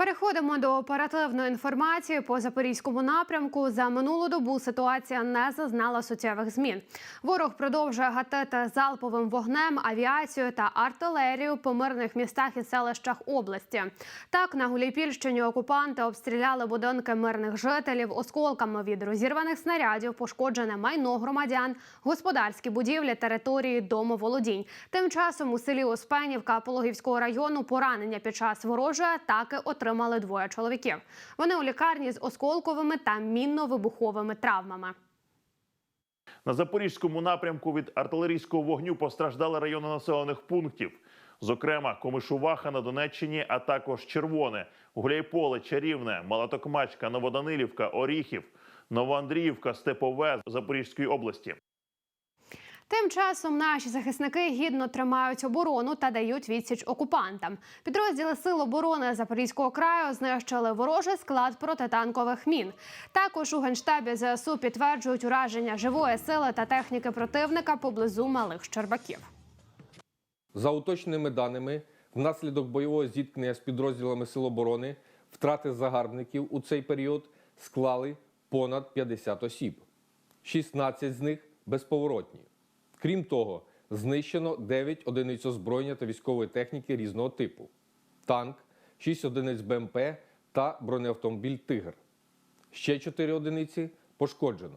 Переходимо до оперативної інформації по запорізькому напрямку. За минулу добу ситуація не зазнала суттєвих змін. Ворог продовжує гатити залповим вогнем, авіацією та артилерією по мирних містах і селищах області. Так на Гуляйпільщині окупанти обстріляли будинки мирних жителів осколками від розірваних снарядів, пошкоджене майно громадян, господарські будівлі, території домоволодінь. Тим часом у селі Оспенівка Пологівського району поранення під час ворожої атаки отримали двоє чоловіків. Вони у лікарні з осколковими та мінно-вибуховими травмами. На запорізькому напрямку від артилерійського вогню постраждали райони населених пунктів. Зокрема, Комишуваха на Донеччині, а також Червоне, Гуляйполе, Чарівне, Малатокмачка, Новоданилівка, Оріхів, Новоандріївка, Степове Запорізької області. Тим часом наші захисники гідно тримають оборону та дають відсіч окупантам. Підрозділи Сил оборони Запорізького краю знищили ворожий склад протитанкових мін. Також у генштабі ЗСУ підтверджують ураження живої сили та техніки противника поблизу малих Щербаків. За уточненими даними, внаслідок бойового зіткнення з підрозділами Сил оборони втрати загарбників у цей період склали понад 50 осіб. 16 з них безповоротні. Крім того, знищено 9 одиниць озброєння та військової техніки різного типу: танк, 6 одиниць БМП та бронеавтомобіль Тигр. Ще 4 одиниці пошкоджено.